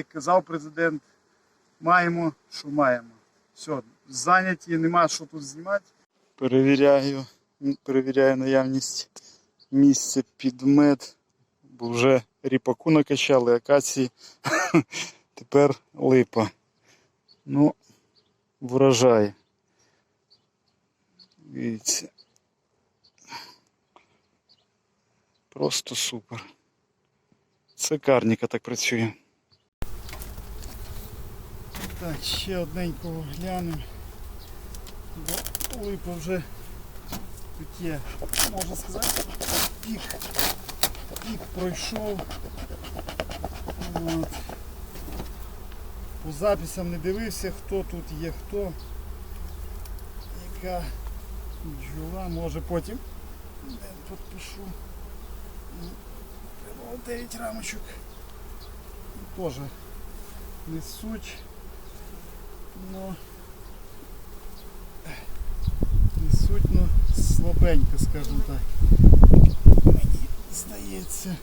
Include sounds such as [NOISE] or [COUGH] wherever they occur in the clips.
як казав президент, маємо, що маємо. Все, зайняті, нема що тут знімати. Перевіряю, перевіряю наявність місця під мед, бо вже ріпаку накачали, акації, [LAUGHS] тепер липа. Ну, вражає. Дивіться. Просто супер. Це карніка так працює. Так, ще одненького глянемо. Бо липа вже є, можна сказати, пік, пік пройшов. От. По записам не дивився, хто тут є, хто. Яка бджола, може потім підпишу. І 9 рамочок. Теж несуть. Но несуть, ну слабенько, скажімо так. Мені здається.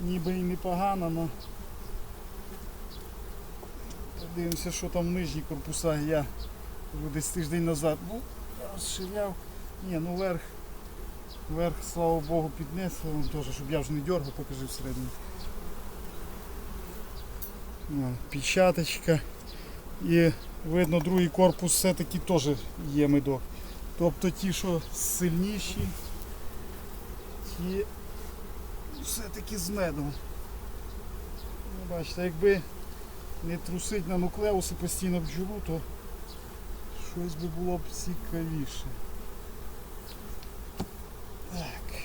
Ніби і непогано, но подивимося, що там нижні корпуса. Я десь тиждень назад був, розширяв. Ні, ну верх, верх, слава Богу, піднесло, теж, щоб я вже не дергав, покажи всередині. Вон, Печаточка. І видно, другий корпус все-таки теж є медок. Тобто ті, що сильніші, ті все-таки з медом. Ну, бачите, якби не трусить на нуклеуси постійно бджолу, то щось би було б цікавіше. Так.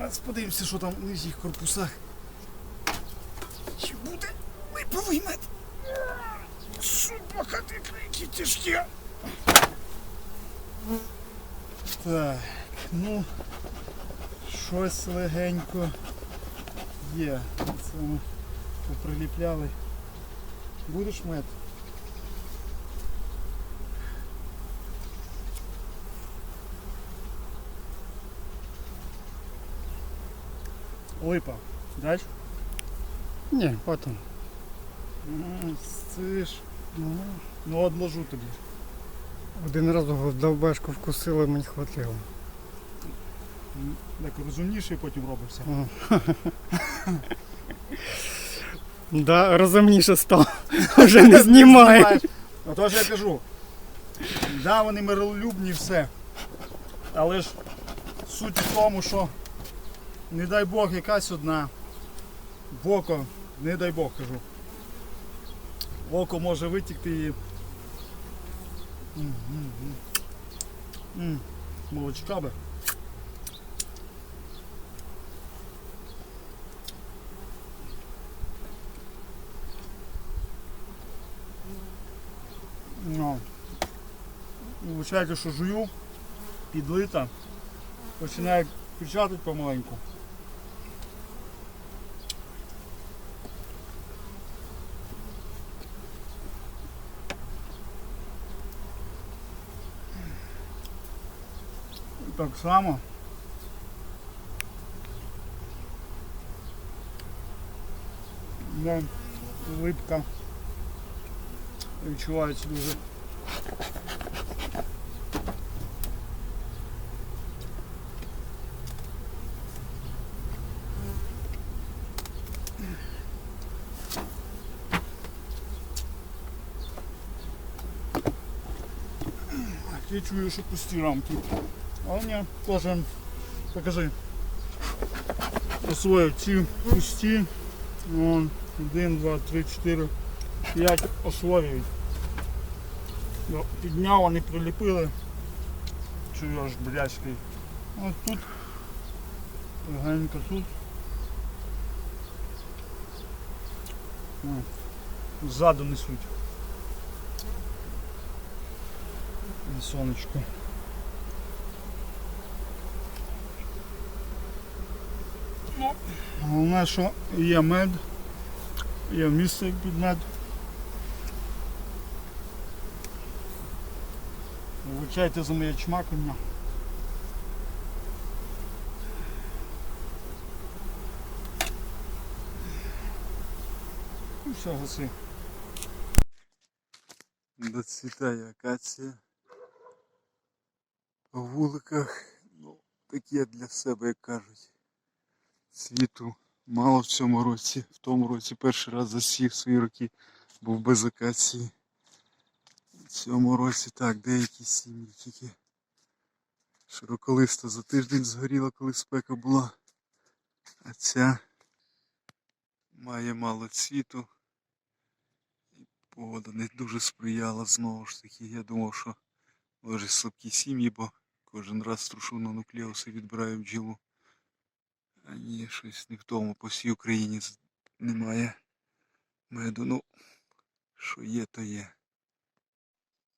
А Зараз подивимося, що там в нижніх корпусах. Чи буде липовий мед? Собака ти які тяжкі. Так, ну щось легенько є. Це ми поприліпляли. Будеш мед? Липа. Дальше? Ні, потім. Це ж. Ну, одложу тобі. Один раз його довбешку вкусили, мені хватило. Так розумніше потім робився. Да, розумніше став. Вже не знімає. Отож я кажу. Да, вони миролюбні все. Але ж суть в тому, що не дай Бог якась одна. В око, не дай Бог кажу. Око може витікти і. Молочка би. Ну, вибачайте, що жую, підлита, починає печатати помаленьку. Так само. Не, липка відчувається дуже. Я чую, що пусті рамки. А ні, теж покажи. Освоїв ці пусті. Вон, один, два, три, чотири, п'ять освоюють. Підняв, вони приліпили. Аж блячкий. Ось тут. Легенько тут. О, Ззаду несуть. На сонечко. Головне, що є мед, є місце під мед. Вибачайте за моє чмакання. Ну все, гаси. Доцвітає акація. По вуликах, ну, таке для себе, як кажуть. Світу мало в цьому році. В тому році перший раз за всі свої роки був без акації. В цьому році так, деякі сім'ї тільки широколиста за тиждень згоріла, коли спека була. А ця має мало цвіту. І Погода не дуже сприяла знову ж таки. Я думав, що може слабкі сім'ї, бо кожен раз струшу на нуклеуси відбираю бджілу. А ні, щось не в тому. По всій Україні немає меду. Ну, що є, то є.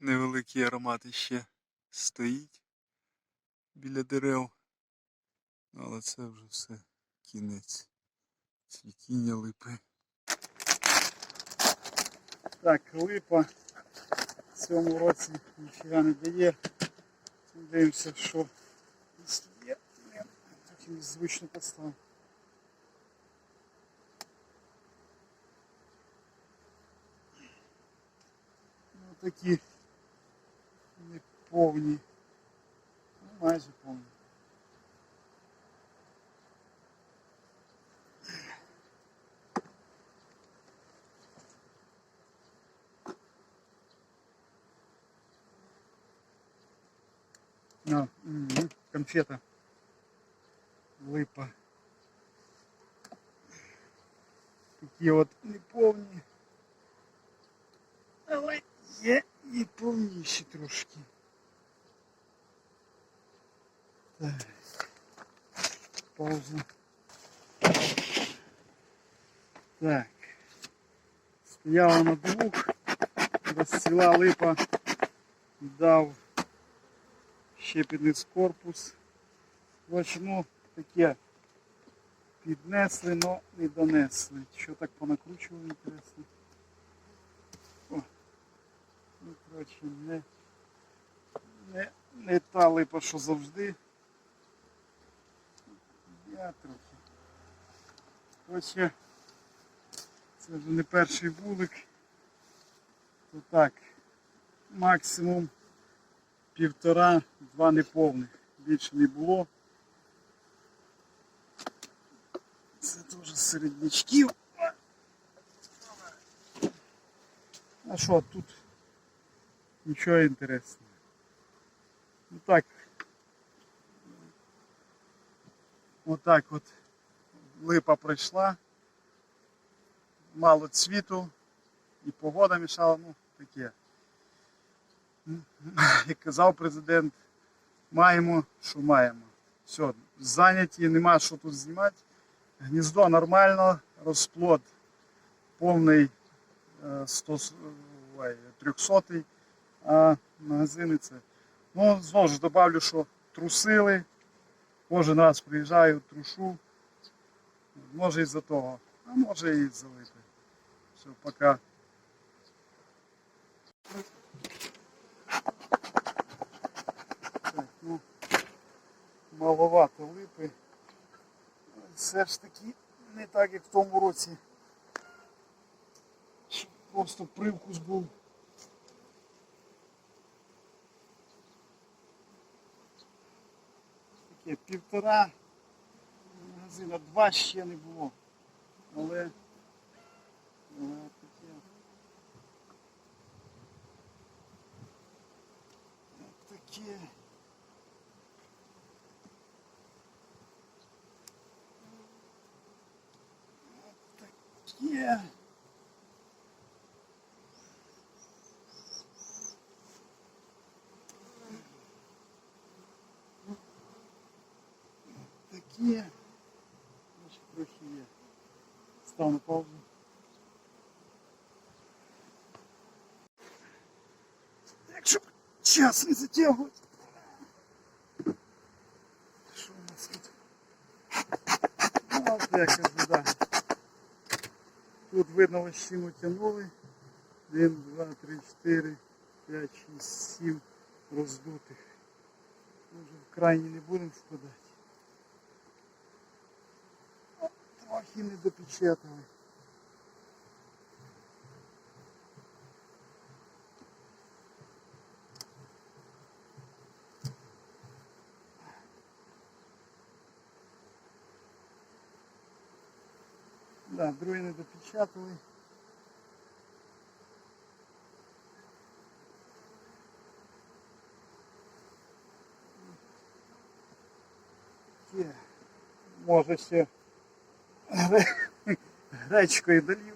Невеликий аромат іще стоїть біля дерев. Але це вже все кінець. Цвітіння липи. Так, липа в цьому році ніфіга не дає. Дивимося, що Так і звично поставив. Ну такі неповні. Ну, майже повні. А, мгм, конфета. Липа. Такі от неповні. Але є і повніші трошки. Так. Пауза. Так. Стояла на двох. Розціла липа. Дав щепінець корпус. Коротше, ну, таке піднесли, но не донесли. Що так понакручували, інтересно. О. Ну, коротше, не, не, не та липа, що завжди. Я трохи. Коротше, це вже не перший вулик. То так, максимум півтора-два неповних. Більше не було. Це теж з середнячків. А що тут нічого інтересного. Ну так. Отак от липа пройшла. Мало цвіту і погода мішала, ну таке як казав президент, маємо, що маємо. Все, зайняті, нема що тут знімати. Гніздо нормально, розплод повний е, 100, 300, а магазини це. Ну, знову ж добавлю, що трусили. Кожен раз приїжджаю, трушу. Може із-за того, а може і із-за липи. Все, пока. Ну, маловато липи. Все ж таки не так, як в тому році. Просто привкус був. Таке півтора магазина, два ще не було. Але, але таке. Таке. Таке. Таке. Ще трохи є. Став на паузу. Якщо час не затягувати. Що у нас тут? Ну, от я кажу, да. Тут видно лощину тянули. 1, 2, 3, 4, 5, 6, 7, роздутих. Може в крайні не будемо впадати. Трохи не допечатали. Да, другі не допечатали. Може ще гре- гречкою долів.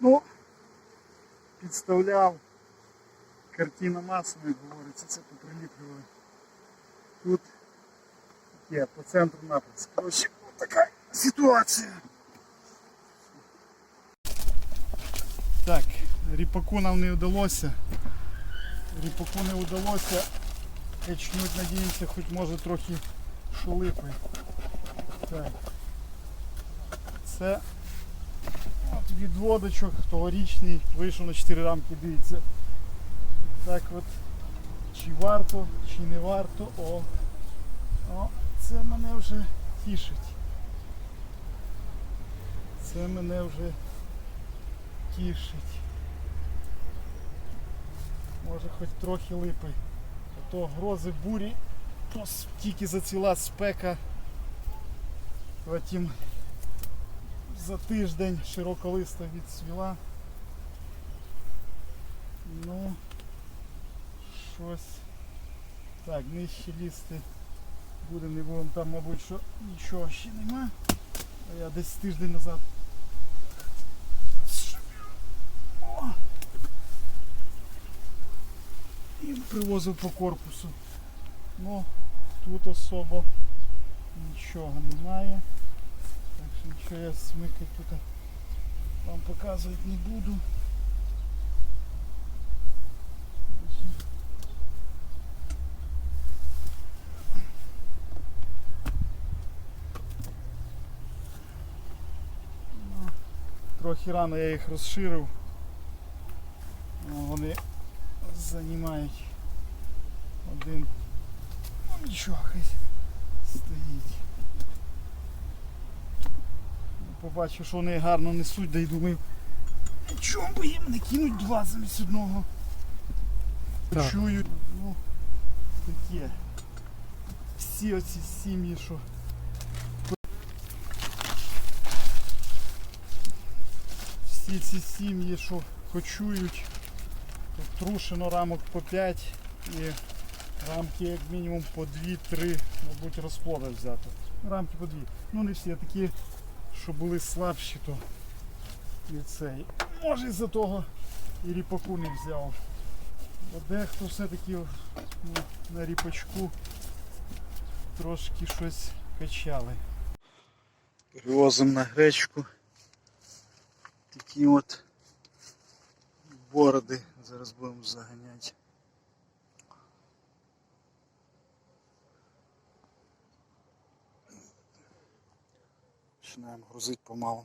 Ну, підставляв. Картина маслом, як говориться, це поприліплювали. Тут є по центру напрямку. Коротше, от така ситуація. Так, ріпаку нам не вдалося. Ріпаку не вдалося. Качнуть, надіємося, хоч може трохи шулипи. Так. Це от відводочок тогорічний вийшов на 4 рамки, дивіться. Так от, чи варто, чи не варто. О, о, це мене вже тішить. Це мене вже тішить. Може хоч трохи липи. А то грози бурі, тільки заціла спека. Потім за тиждень широколиста відцвіла. Ну, щось. Так, нижче лізти буде, не будемо там, мабуть, що нічого ще нема. А я десь тиждень назад. І привозив по корпусу. Ну, тут особо нічого немає. Так що нічого я смикати тут вам показувати не буду. Ну, Трохи рано я їх розширив. Ну, Вони займають один. Ну нічого, хай стоїть. Ну, Побачив, що вони гарно несуть, да й думаю, чому би їм не кинуть два замість одного. Так. Чую, ну, таке. Всі оці сім'ї, що. Всі ці сім'ї, що кочують, тут трушено рамок по 5 і рамки як мінімум по 2-3, мабуть, розплода взято. Рамки по 2. Ну не всі, а такі, що були слабші, то і цей. Може із-за того і ріпаку не взяв. Бо дехто все-таки ну, на ріпачку трошки щось качали. Перевозимо на гречку. Такі от бороди зараз будемо заганяти. Починаємо грузити помалу.